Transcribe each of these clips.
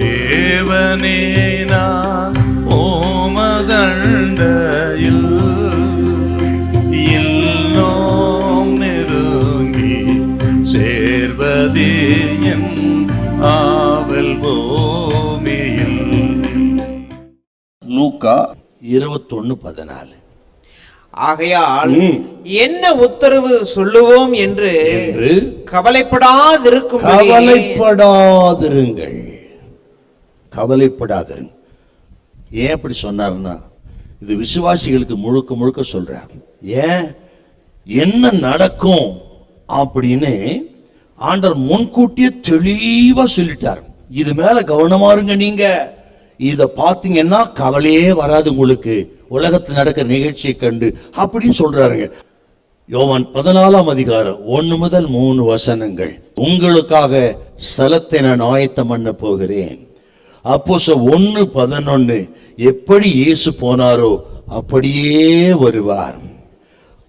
தேவனே நான் ஓமதண்டையில் இல்லோம் நெருங்கி சேர்வதே என் ஆவல் பூமியில். லூக்கா இருபத்தொன்னு பதினாலு. ஆகையால் என்ன உத்தரவு சொல்லுவோம் என்று என்று கவலைப்படாதிருக்கும் கவலைப்படாதிருங்கள். கவலைப்படாதருங்க ஏன் அப்படி சொன்னாருன்னா இது விசுவாசிகளுக்கு முழுக்க முழுக்க சொல்கிறார் ஏன்? என்ன நடக்கும் அப்படின்னு ஆண்டர் முன்கூட்டியே தெளிவாக சொல்லிட்டார். இது மேலே கவனமா இருங்க நீங்கள் இதை பார்த்தீங்கன்னா கவலையே வராது உங்களுக்கு. உலகத்தில் நடக்கிற நிகழ்ச்சியை கண்டு அப்படின்னு சொல்றாருங்க. யோவான் பதினாலாம் அதிகாரம் ஒன்னு முதல் மூணு வசனங்கள். உங்களுக்காக ஸ்தலத்தை நான் ஆயத்தம் பண்ண போகிறேன். அப்போச ஒன்னு பதினொன்னு எப்படி இயேசு போனாரோ அப்படியே வருவார்.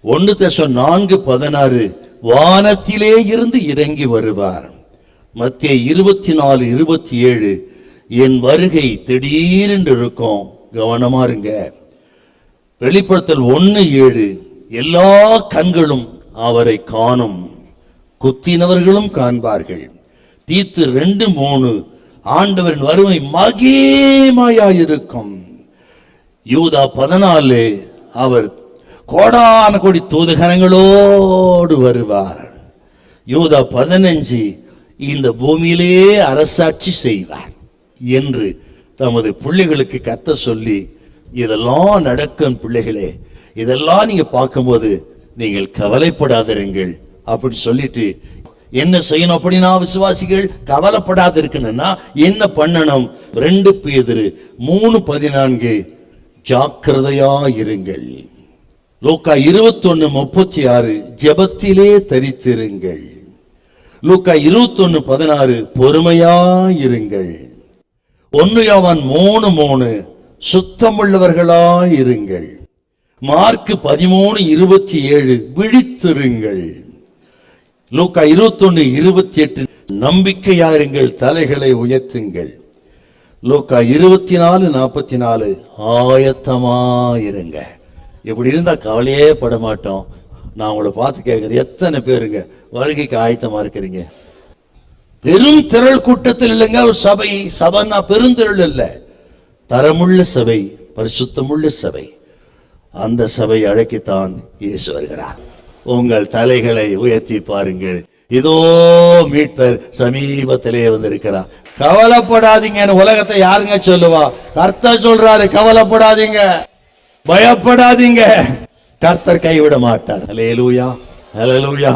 ஒன்னு தசம் நான்கு பதினாறு வானத்திலே இருந்து இறங்கி வருவார். மத்திய இருபத்தி நாலு இருபத்தி ஏழு என் வருகை திடீரென்று இருக்கும். கவனமா இருங்க. வெளிப்படுத்தல் ஒன்று ஏழு எல்லா கண்களும் அவரை காணும். குத்தினவர்களும் காண்பார்கள். தீத்து ரெண்டு மூணு ஆண்டவரின் வறுமை மகிமையாயிருக்கும். யூதா பதினாலு அவர் கோடான கோடி தூதகரங்களோடு வருவார். யூதா பதினஞ்சு இந்த பூமியிலே அரசாட்சி செய்வார் என்று தமது பிள்ளைகளுக்கு கத்த சொல்லி இதெல்லாம் நடக்கும் பிள்ளைகளே இதெல்லாம் நீங்கள் பார்க்கும்போது நீங்கள் கவலைப்படாதிருங்கள் அப்படின்னு சொல்லிட்டு என்ன செய்யணும் அப்படின்னா விசுவாசிகள் கவலைப்படாது இருக்கணும்னா என்ன பண்ணணும்? ரெண்டு பேதிரு மூணு பதினான்கு ஜாக்கிரதையா இருங்கள் லூக்கா இருபத்தொன்னு முப்பத்தி ஆறு ஜெபத்திலே தரித்திருங்கள். லூக்கா இருபத்தொன்னு பதினாறு பொறுமையா இருங்கள் ஒன்னு யோவான் மூணு மூணு சுத்தமுள்ளவர்களாய் இருங்கள் மார்க் பதிமூணு இருபத்தி ஏழு விழித்திருங்கள். லூக்கா இருபத்தொன்னு இருபத்தி எட்டு நம்பிக்கையாருங்கள் தலைகளை உயர்த்துங்கள். லூக்கா இருபத்தி நாலு நாற்பத்தி நாலு ஆயத்தமா இருங்க இப்படி இருந்தா கவலையே பட மாட்டோம். நான் உங்களை பார்த்து கேட்கிறேன் எத்தனை பேருங்க வருகைக்கு ஆயத்தமா இருக்கிறீங்க? பெரும் திரள் கூட்டத்தில் இல்லைங்க ஒரு சபை. சபைன்னா பெருந்திரள் இல்ல. தரமுள்ள சபை பரிசுத்தமுள்ள சபை. அந்த சபை அழைக்கத்தான் இயேசு வருகிறார். உங்கள் தலைகளை உயர்த்தி பாருங்கள். இதோ மீட்பர் சமீபத்திலே வந்திருக்கிறார். கவலைப்படாதீங்கன்னு உலகத்தை யாருங்க சொல்லுவா? கர்த்தர் சொல்றாரு கவலைப்படாதீங்க. பயப்படாதீங்க. கர்த்தர் கைவிட மாட்டார். ஹalleluya அலலூயா